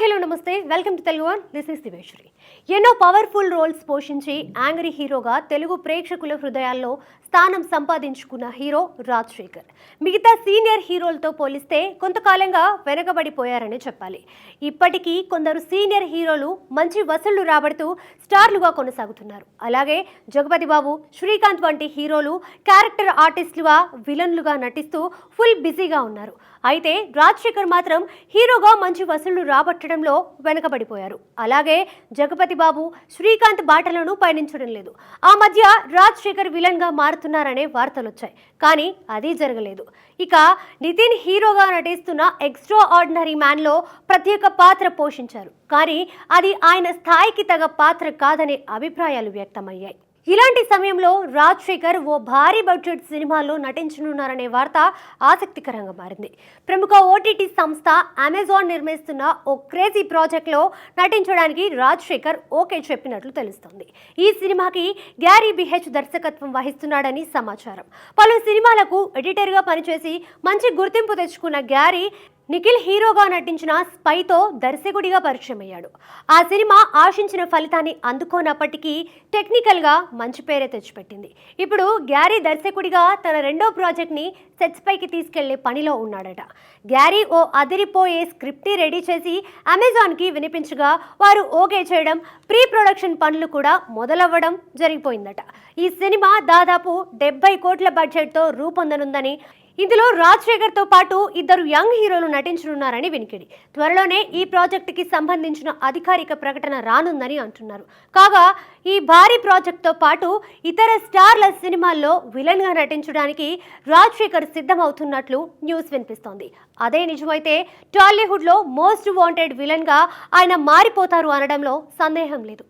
Hello నమస్తే. Welcome to Telugu one. This is Diveshwari ఎన్నో powerful roles పోషించి angry హీరోగా తెలుగు ప్రేక్షకుల హృదయాల్లో స్థానం సంపాదించుకున్న హీరో రాజశేఖర్. మిగతా సీనియర్ హీరోలతో పోలిస్తే కొంతకాలంగా వెనకబడిపోయారని చెప్పాలి. ఇప్పటికీ కొందరు సీనియర్ హీరోలు మంచి వసూళ్ళు రాబడుతూ స్టార్లుగా కొనసాగుతున్నారు. అలాగే జగపతి బాబు శ్రీకాంత్ వంటి హీరోలు క్యారెక్టర్ ఆర్టిస్టులుగా విలన్లుగా నటిస్తూ ఫుల్ బిజీగా ఉన్నారు. అయితే రాజశేఖర్ మాత్రం హీరోగా మంచి వసూళ్ళు రాబట్టడంలో వెనుకబడిపోయారు. అలాగే జగపతి బాబు శ్రీకాంత్ బాటలను పయనించడం లేదు. ఆ మధ్య రాజశేఖర్ విలన్గా మారుతున్నారనే వార్తలు వచ్చాయి కానీ అది జరగలేదు. ఇక నితిన్ హీరోగా నటిస్తున్న ఎక్స్ట్రా ఆర్డినరీ మ్యాన్లో ప్రత్యేక పాత్ర పోషించారు. కానీ అది ఆయన స్థాయికి తగ పాత్ర కాదనే అభిప్రాయాలు వ్యక్తమయ్యాయి. ఇలాంటి సమయంలో రాజశేఖర్ ఓ భారీ బడ్జెట్ సినిమాలో నటించనున్నారనే వార్త ఆసక్తికరంగా మారింది. ప్రముఖ ఓటీటీ సంస్థ అమెజాన్ నిర్మిస్తున్న ఓ క్రేజీ ప్రాజెక్ట్లో నటించడానికి రాజశేఖర్ ఓకే చెప్పినట్లు తెలుస్తోంది. ఈ సినిమాకి గ్యారీ బిహెచ్ దర్శకత్వం వహిస్తున్నాడని సమాచారం. పలు సినిమాలకు ఎడిటర్గా పనిచేసి మంచి గుర్తింపు తెచ్చుకున్న గ్యారీ నిఖిల్ హీరోగా నటించిన స్పైతో దర్శకుడిగా పరిచయం అయ్యాడు ఆ సినిమా ఆశించిన ఫలితాన్ని అందుకోనప్పటికీ టెక్నికల్గా మంచి పేరే తెచ్చిపెట్టింది. ఇప్పుడు గ్యారీ దర్శకుడిగా తన రెండో ప్రాజెక్ట్ని సెట్స్ పైకి తీసుకెళ్ళే పనిలో ఉన్నాడట. గ్యారీ ఓ అదిరిపోయే స్క్రిప్ట్ని రెడీ చేసి అమెజాన్కి వినిపించగా వారు ఓకే చేయడం ప్రీ ప్రొడక్షన్ పనులు కూడా మొదలవ్వడం జరిగిపోయిందట. ఈ సినిమా దాదాపు డెబ్బై కోట్ల బడ్జెట్తో రూపొందనుందని ఇందులో రాజశేఖర్తో పాటు ఇద్దరు యంగ్ హీరోలు నటించనున్నారని వినికిడి. త్వరలోనే ఈ ప్రాజెక్టుకి సంబంధించిన అధికారిక ప్రకటన రానుందని అంటున్నారు. కాగా ఈ భారీ ప్రాజెక్ట్తో పాటు ఇతర స్టార్ల సినిమాల్లో విలన్గా నటించడానికి రాజశేఖర్ సిద్ధమవుతున్నట్లు న్యూస్ వినిపిస్తోంది. అదే నిజమైతే టాలీవుడ్లో మోస్ట్ వాంటెడ్ విలన్గా ఆయన మారిపోతారు అనడంలో సందేహం లేదు.